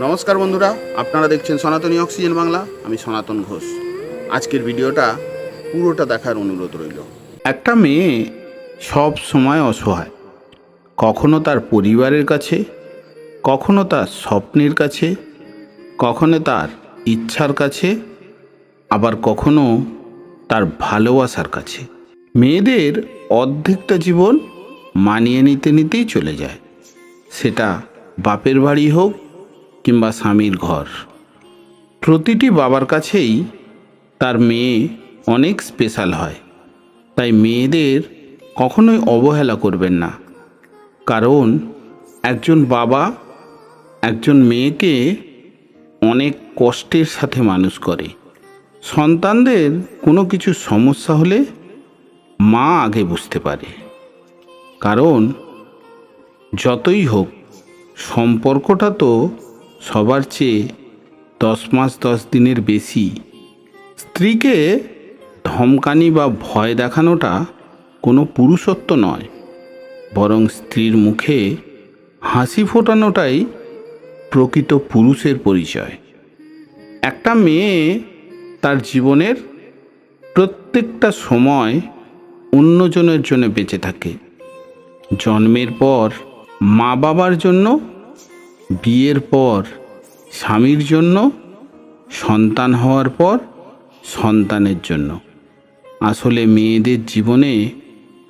নমস্কার বন্ধুরা, আপনারা দেখছেন সনাতনী অক্সিজেন বাংলা, আমি সনাতন ঘোষ। আজকের ভিডিওটা পুরোটা দেখার অনুরোধ রইল। একটা মেয়ে সব সময় অসহায়। কখনো তার পরিবারের কাছে, কখনো তার স্বপ্নের কাছে, কখনো তার ইচ্ছার কাছে, আবার কখনো তার ভালোবাসার কাছে। মেয়েদের অর্ধেকটা জীবন মানিয়ে নিতে নিতেই চলে যায়। সেটা বাপের বাড়ি হোক কিংবা স্বামীর ঘর। প্রতিটি বাবার কাছেই তার মেয়ে অনেক স্পেশাল হয়। তাই মেয়েদের কখনোই অবহেলা করবেন না। কারণ একজন বাবা একজন মেয়েকে অনেক কষ্টের সাথে মানুষ করে। সন্তানদের কোনো কিছু সমস্যা হলে মা আগে বুঝতে পারে। কারণ যতই হোক, সম্পর্কটা তো সবার চেয়ে দশ মাস দশ দিনের বেশি। স্ত্রীকে ধমকানি বা ভয় দেখানোটা কোনো পুরুষত্ব নয়, বরং স্ত্রীর মুখে হাসি ফোটানোটাই প্রকৃত পুরুষের পরিচয়। একটা মেয়ে তার জীবনের প্রত্যেকটা সময় অন্যজনের জন্য বেঁচে থাকে। জন্মের পর মা বাবার জন্য বিয়ের পর স্বামীর জন্য, সন্তান হওয়ার পর সন্তানের জন্য। আসলে মেয়েদের জীবনে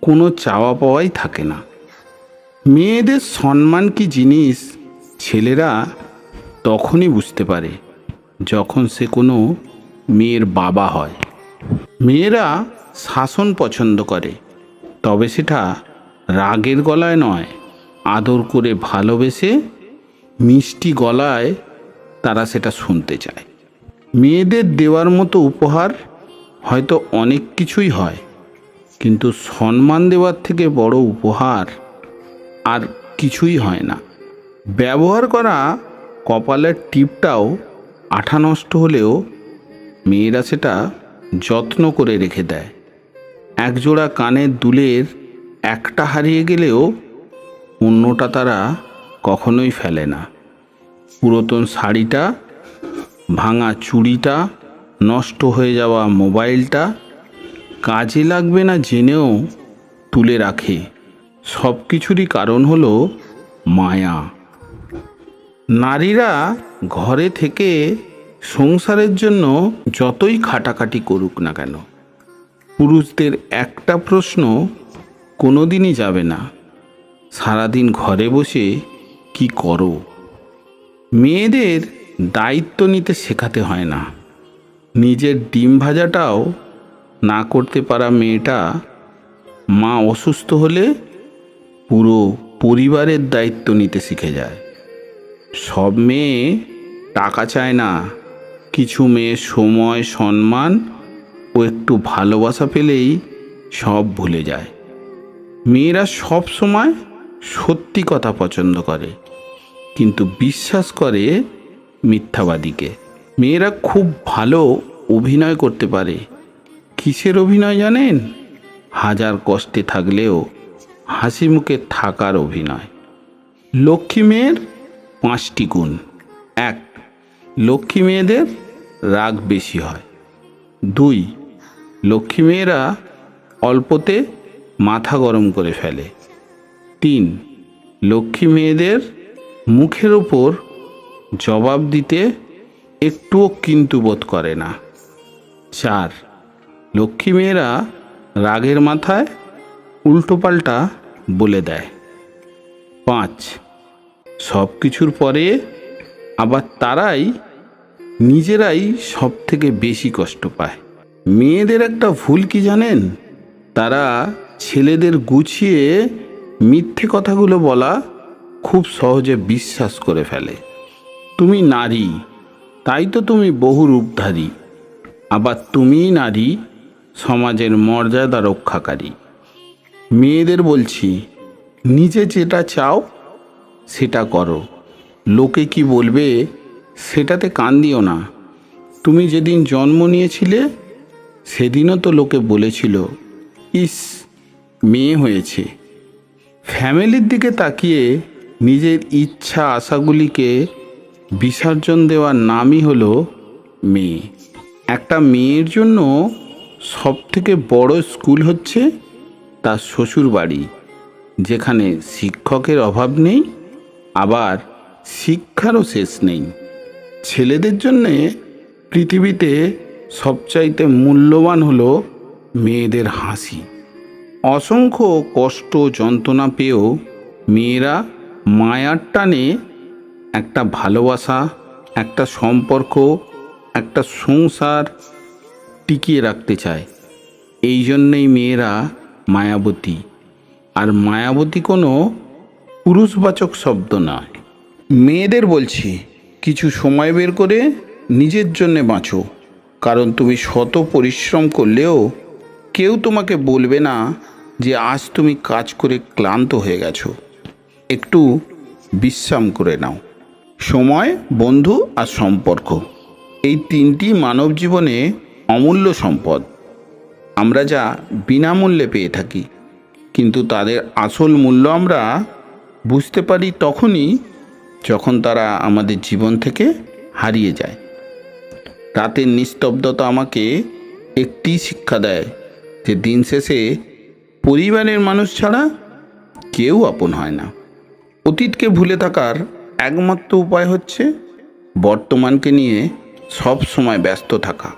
কোনো চাওয়া পাওয়াই থাকে না। মেয়েদের সম্মান কি জিনিস ছেলেরা তখনই বুঝতে পারে যখন সে কোনো মেয়ের বাবা হয়। মেয়েরা শাসন পছন্দ করে, তবে সেটা রাগের গলায় নয়, আদর করে ভালোবেসে মিষ্টি গলায় তারা সেটা শুনতে চায়। মেয়েদের দেওয়ার মতো উপহার হয়তো অনেক কিছুই হয়, কিন্তু সম্মান দেওয়ার থেকে বড় উপহার আর কিছুই হয় না। ব্যবহার করা কপালের টিপটাও আঠা নষ্ট হলেও মেয়েরা সেটা যত্ন করে রেখে দেয়। একজোড়া কানের দুলের একটা হারিয়ে গেলেও অন্যটা তারা কখনোই ফেলে না। পুরাতন শাড়িটা, ভাঙা চুড়িটা, নষ্ট হয়ে যাওয়া মোবাইলটা কাজে লাগবে না জেনেও তুলে রাখে। সব কিছুরই কারণ হলো মায়া। নারীরা ঘরে থেকে সংসারের জন্য যতই খাটাখাটি করুক না কেন, পুরুষদের একটা প্রশ্ন কোনোদিনই যাবে না। সারাদিন ঘরে বসে কি করো? মেয়েদের দায়িত্ব নিতে শেখাতে হয় না। নিজের ডিম ভাজাটাও না করতে পারা মেয়েটা মা অসুস্থ হলে পুরো পরিবারের দায়িত্ব নিতে শিখে যায়। সব মেয়ে টাকা চায় না। কিছু মেয়ে সময়, সম্মান ও একটু ভালোবাসা পেলেই সব ভুলে যায়। মেয়েরা সব সময় সত্যি কথা পছন্দ করে। কিন্তু বিশ্বাস করে মিথ্যাবাদীকে। মেয়েরা খুব ভালো অভিনয় করতে পারে। কিসের অভিনয় জানেন? হাজার কষ্টে থাকলেও হাসি মুখে থাকার অভিনয়। লক্ষ্মী মেয়ের পাঁচটি গুণ। এক, লক্ষ্মী মেয়েদের রাগ বেশি হয়। দুই, লক্ষ্মী মেয়েরা অল্পতে মাথা গরম করে ফেলে। তিন, লক্ষ্মী মেয়েদের মুখের ওপর জবাব দিতে একটুও কিন্তু বোধ করে না। চার, লক্ষ্মী মেয়েরা রাগের মাথায় উল্টোপাল্টা বলে দেয়। পাঁচ সব কিছুর পরে আবার তারাই নিজেরাই সব থেকে বেশি কষ্ট পায়। মেয়েদের একটা ভুল কি জানেন? তারা ছেলেদের গুছিয়ে মিথ্যে কথাগুলো বলা খুব সহজে বিশ্বাস করে ফেলে। তুমি নারী, তাই তো তুমি বহু রূপধারী। আবার তুমিই নারী, সমাজের মর্যাদা রক্ষাকারী। মেয়েদের বলছি, নিজে যেটা চাও, সেটা করো। লোকে কি বলবে, সেটাতে কান দিও না। তুমি যেদিন জন্ম নিয়েছিলে, সেদিনও তো লোকে বলেছিল, ইস, মেয়ে হয়েছে। ফ্যামিলির দিকে তাকিয়ে নিজের ইচ্ছা আশাগুলিকে বিসর্জন দেওয়ার নামই হলো মেয়ে। একটা মেয়ের জন্য সব থেকে বড় স্কুল হচ্ছে তার শ্বশুর বাড়ি, যেখানে শিক্ষকের অভাব নেই, আবার শিক্ষারও শেষ নেই। ছেলেদের জন্যে পৃথিবীতে সবচাইতে মূল্যবান হলো মেয়েদের হাসি। অসংখ্য কষ্ট যন্ত্রণা পেয়েও মেয়েরা মায়ার টানে একটা ভালোবাসা, একটা সম্পর্ক, একটা সংসার টিকিয়ে রাখতে চায়। এই জন্যেই মেয়েরা মায়াবতী। আর মায়াবতী কোনো পুরুষবাচক শব্দ নয়। মেয়েদের বলছি, কিছু সময় বের করে নিজের জন্যে বাঁচো। কারণ তুমি শত পরিশ্রম করলেও কেউ তোমাকে বলবে না যে আজ তুমি কাজ করে ক্লান্ত হয়ে গেছো। একটু বিশ্রাম করে নাও। সময়, বন্ধু আর সম্পর্ক। এই তিনটি মানব জীবনে অমূল্য সম্পদ। আমরা যা বিনামূল্যে পেয়ে থাকি, কিন্তু তাদের আসল মূল্য আমরা বুঝতে পারি তখনই যখন তারা আমাদের জীবন থেকে হারিয়ে যায়। রাতের নিস্তব্ধতা আমাকে একটি শিক্ষা দেয় যে দিন শেষে পরিবারের মানুষ ছাড়া কেউ আপন হয় না। অতীতকে ভুলে থাকার একমাত্র উপায় হচ্ছে বর্তমানকে নিয়ে সব সময় ব্যস্ত থাকা।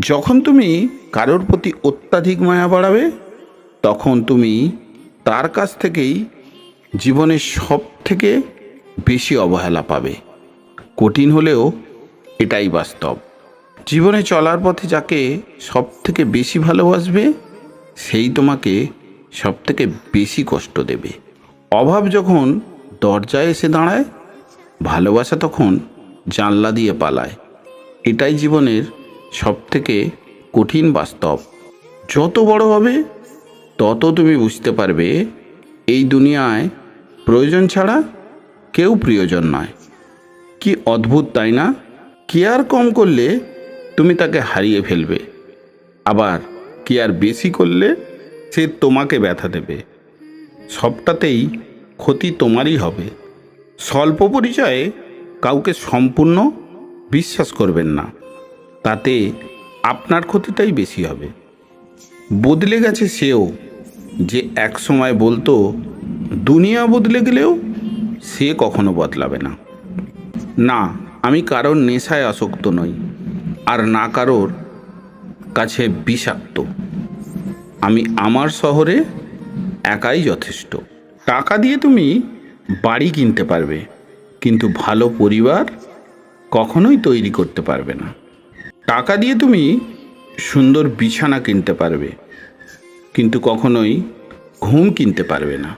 যখন তুমি কারোর প্রতি অত্যাধিক মায়া বাড়াবে, তখন তুমি তার কাছ থেকেই জীবনের সব থেকে বেশি অবহেলা পাবে। কঠিন হলেও এটাই বাস্তব। জীবনে চলার পথে যাকে সব থেকে বেশি ভালোবাসবে, সেই তোমাকে সব থেকে বেশি কষ্ট দেবে। অভাব যখন দরজায় এসে দাঁড়ায়, ভালোবাসা তখন জানলা দিয়ে পালায়। এটাই জীবনের সব থেকে কঠিন বাস্তব। যত বড় হবে, তত তুমি বুঝতে পারবে, এই দুনিয়ায় প্রয়োজন ছাড়া কেউ প্রিয়জন নয়। কি অদ্ভুত, তাই না? কেয়ার কম করলে তুমি তাকে হারিয়ে ফেলবে? আবার কেয়ার বেশি করলে সে তোমাকে ব্যথা দেবে? সবটাতেই ক্ষতি তোমারই হবে। স্বল্প পরিচয়ে কাউকে সম্পূর্ণ বিশ্বাস করবেন না। তাতে আপনার ক্ষতিটাই বেশি হবে। বদলে গেছে সেও যে এক সময় বলতো, দুনিয়া বদলে গেলেও সে কখনো বদলাবে না। না, আমি কারোর নেশায় আসক্ত নই, আর না কারোর কাছে বিষাক্ত। আমি আমার শহরে একাই যথেষ্ট। টাকা দিয়ে তুমি বাড়ি কিনতে পারবে, কিন্তু ভালো পরিবার কখনোই তৈরি করতে পারবে না। টাকা দিয়ে তুমি সুন্দর বিছানা কিনতে পারবে, কিন্তু কখনোই ঘুম কিনতে পারবে না।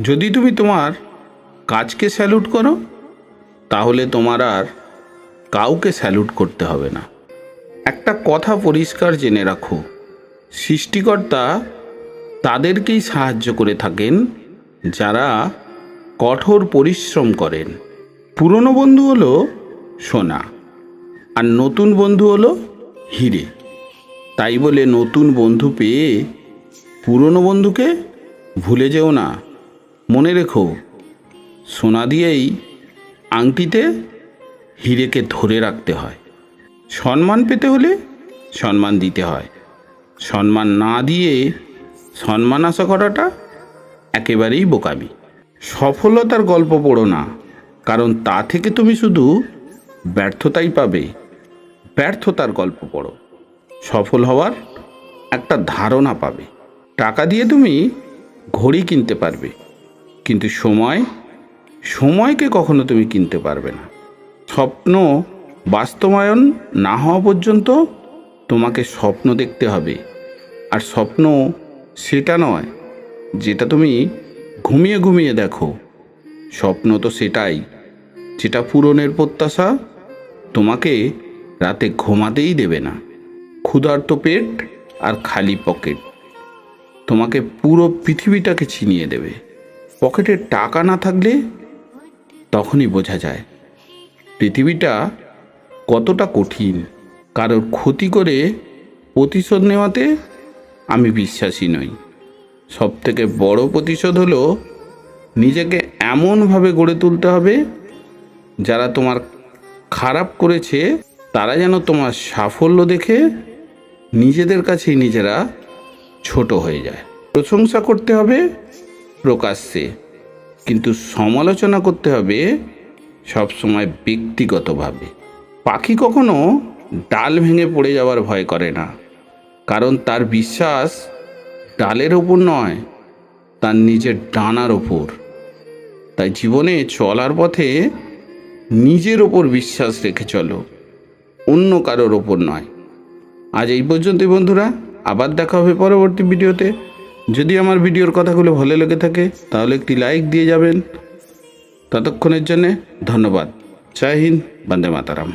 যদি তুমি তোমার কাজকে স্যালুট করো, তাহলে তোমার আর কাউকে স্যালুট করতে হবে না। একটা কথা পরিষ্কার জেনে রাখো, সৃষ্টিকর্তা তাদেরকেই সাহায্য করে থাকেন যারা কঠোর পরিশ্রম করেন। পুরনো বন্ধু হলো সোনা, আর নতুন বন্ধু হলো হিরে। তাই বলে নতুন বন্ধু পেয়ে পুরনো বন্ধুকে ভুলে যেও না। মনে রেখো, সোনা দিয়েই আংটিতে হিরেকে ধরে রাখতে হয়। সম্মান পেতে হলে সম্মান দিতে হয়। সম্মান না দিয়ে সম্মান আশা করাটা একেবারেই বোকামি। সফলতার গল্প পড়ো না, কারণ তা থেকে তুমি শুধু ব্যর্থতাই পাবে। ব্যর্থতার গল্প পড়ো। সফল হওয়ার একটা ধারণা পাবে। টাকা দিয়ে তুমি ঘড়ি কিনতে পারবে, কিন্তু সময়, সময়কে কখনো তুমি কিনতে পারবে না। স্বপ্ন বাস্তবায়ন না হওয়া পর্যন্ত তোমাকে স্বপ্ন দেখতে হবে, আর স্বপ্ন সেটা নয়, যেটা তুমি ঘুমিয়ে ঘুমিয়ে দেখো। স্বপ্ন তো সেটাই, যেটা পূরণের প্রত্যাশা তোমাকে রাতে ঘুমাতেই দেবে না। ক্ষুধার্ত পেট আর খালি পকেট। তোমাকে পুরো পৃথিবীটাকে ছিনিয়ে দেবে। পকেটে টাকা না থাকলে তখনই বোঝা যায়, পৃথিবীটা কতটা কঠিন। কারোর ক্ষতি করে প্রতিশোধ নেওয়াতে আমি বিশ্বাসী নই। সব থেকে বড় প্রতিশোধ হলো, নিজেকে এমনভাবে গড়ে তুলতে হবে, যারা তোমার খারাপ করেছে, তারা যেন তোমার সাফল্য দেখে নিজেদের কাছেই নিজেরা ছোট হয়ে যায়। প্রশংসা করতে হবে প্রকাশ্যে, কিন্তু সমালোচনা করতে হবে সবসময় ব্যক্তিগতভাবে। পাখি কখনো ডাল ভেঙে পড়ে যাওয়ার ভয় করে না। কারণ তার বিশ্বাস ডালের ওপর নয়, তার নিজের ডানার ওপর। তাই জীবনে চলার পথে নিজের ওপর বিশ্বাস রেখে চলো, অন্য কারোর ওপর নয়। আজ এই পর্যন্তই বন্ধুরা, আবার দেখা হবে পরবর্তী ভিডিওতে। যদি আমার ভিডিওর কথাগুলো ভালো লেগে থাকে, তাহলে একটি লাইক দিয়ে যাবেন। ততক্ষণের জন্যে ধন্যবাদ। জয় হিন্দ, বন্দে মাতারাম।